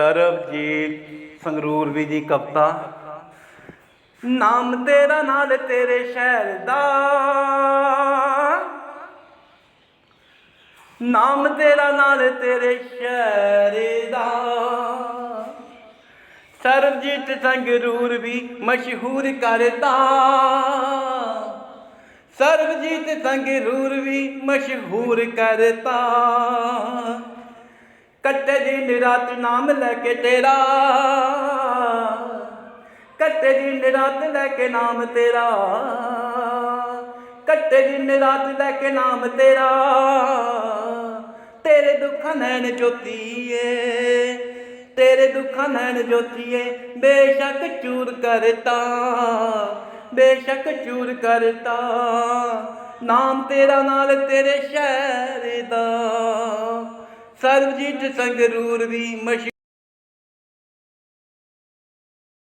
ਸਰਬਜੀਤ ਸੰਗਰੂਰ ਵੀ ਦੀ ਕਵਿਤਾ। ਨਾਮ ਤੇਰਾ ਨਾਲ ਤੇਰੇ ਸ਼ਹਿਰ ਦਾ। ਨਾਮ ਤੇਰਾ ਨਾਲ ਤੇਰੇ ਸ਼ਹਿਰ ਦਾ। ਸਰਬਜੀਤ ਸੰਗਰੂਰ ਵੀ ਮਸ਼ਹੂਰ ਕਰਦਾ। ਸਰਬਜੀਤ ਸੰਗਰੂਰ ਵੀ ਮਸ਼ਹੂਰ ਕਰਤਾ ਕੱਟੇ ਦਿਨ ਰਾਤ ਨਾਮ ਲੈ ਕੇ ਤੇਰਾ। ਕੱਟੇ ਦਿਨ ਰਾਤ ਲੈ ਕੇ ਨਾਮ ਤੇਰਾ। ਕੱਟੇ ਦਿਨ ਰਾਤ ਲੈ ਕੇ ਨਾਮ ਤੇਰਾ। ਤੇਰੇ ਦੁੱਖਾਂ ਨੈਣ ਜੋਤੀਏ, ਤੇਰੇ ਦੁੱਖਾਂ ਨੈਣ ਜੋਤੀਏ, ਬੇਸ਼ੱਕ ਚੂਰ ਕਰਤਾ, ਬੇਸ਼ੱਕ ਚੂਰ ਕਰਤਾ। ਨਾਮ ਤੇਰਾ ਨਾਲ ਤੇਰੇ ਸ਼ਹਿਰ ਦਾ ਸਰਬਜੀਤ ਸੰਗਰੂਰ ਵੀ ਮਸ਼